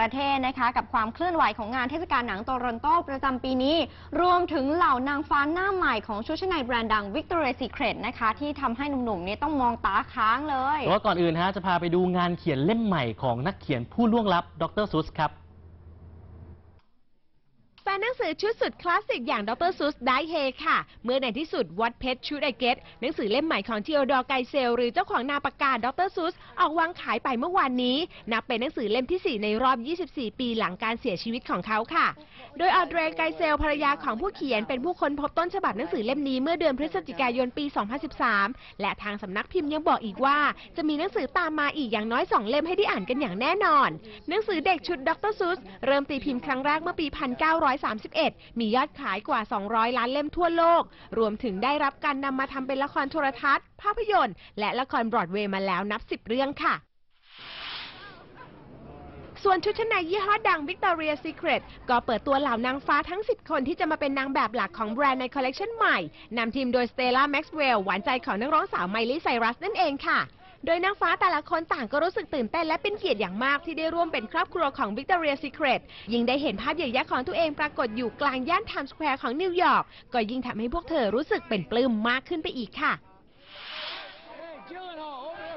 ประเทศนะคะกับความเคลื่อนไหวของงานเทศกาลหนังโตรอนโตประจำปีนี้ รวมถึงเหล่านางฟ้าหน้าใหม่ของชุดชั้นในแบรนด์ดัง Victoria's Secret นะคะ ที่ทำให้หนุ่มๆเนี่ยต้องมองตาค้างเลยแต่ว่าก่อนอื่นฮะจะพาไปดูงานเขียนเล่มใหม่ของนักเขียนผู้ล่วงลับดรซุสครับ หนังสือชุดสุดคลาสสิกอย่างดรซุสได้เฮค่ะ เมื่อในที่สุด What Pet Should I Get หนังสือเล่มใหม่ของทีโอดอร์ไกเซล หรือเจ้าของนาปากกาดรซุสออกวางขายไปเมื่อวานนี้ นับเป็นหนังสือเล่มที่ 4 ในรอบ 24 ปีหลังการเสียชีวิตของเขาค่ะ โดยออเดรไกเซลภรรยาของผู้เขียนเป็นผู้ค้นพบต้นฉบับหนังสือเล่มนี้เมื่อเดือนพฤศจิกายนปี 2013 และทางสำนักพิมพ์ยังบอกอีกว่า จะมีหนังสือตามมาอีกอย่างน้อย 2 เล่มให้ได้อ่านกันอย่างแน่นอน หนังสือเด็กชุดดรซุสเริ่มตีพิมพ์ครั้งแรกเมื่อปี31 มียอดขายกว่า 200 ล้านเล่มทั่วโลก รวมถึงได้รับการนำมาทำเป็นละครโทรทัศน์ ภาพยนตร์ และละครบรอดเวย์มาแล้วนับ 10 เรื่องค่ะส่วนชุดชั้นในยี่ห้อดัง Victoria Secret ก็เปิดตัวเหล่านางฟ้าทั้ง 10 คนที่จะมาเป็นนางแบบหลักของแบรนด์ในคอลเลกชันใหม่ นำทีมโดย Stella Maxwell หวานใจของนักร้องสาวไมลี่ไซรัสนั่นเองค่ะ โดยนางฟ้าแต่ละคนต่างก็รู้สึกตื่นเต้นและเป็นเกียรติอย่างมากที่ได้ร่วมเป็นครอบครัวของ Victoria Secret ยิ่งได้เห็นภาพใหญ่ยักษ์ของตัวเองปรากฏอยู่กลางย่านไทม์สแควร์ของนิวยอร์กก็ยิ่งทำให้พวกเธอรู้สึกเป็นปลื้มมากขึ้นไปอีกค่ะ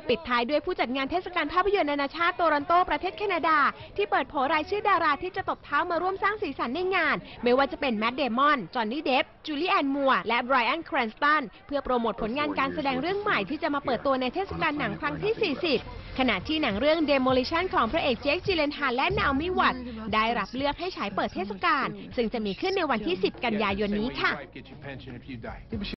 ปิดท้ายด้วยผู้จัดงานเทศกาลภาพยนตร์นานาชาติโตรอนโตประเทศแคนาดา ที่เปิดเผรายชื่อดาราที่จะตบเท้ามาร่วมสร้างสีสันในงาน ไม่ว่าจะเป็นแมดเดมอน จอห์นนี่เดฟ จูลี่แอนมัว และไบรอันแครนสตัน เพื่อโปรโมทผลงานการแสดงเรื่องใหม่ที่จะมาเปิดตัวในเทศกาลหนังครั้งที่ 40 ขณะที่หนังเรื่อง Demolition ของพระเอกเจคจิเลนฮานและนาอมิวัตได้รับเลือกให้ฉายเปิดเทศกาลซึ่งจะมีขึ้นในวันที่ 10 กันยายนนี้ค่ะ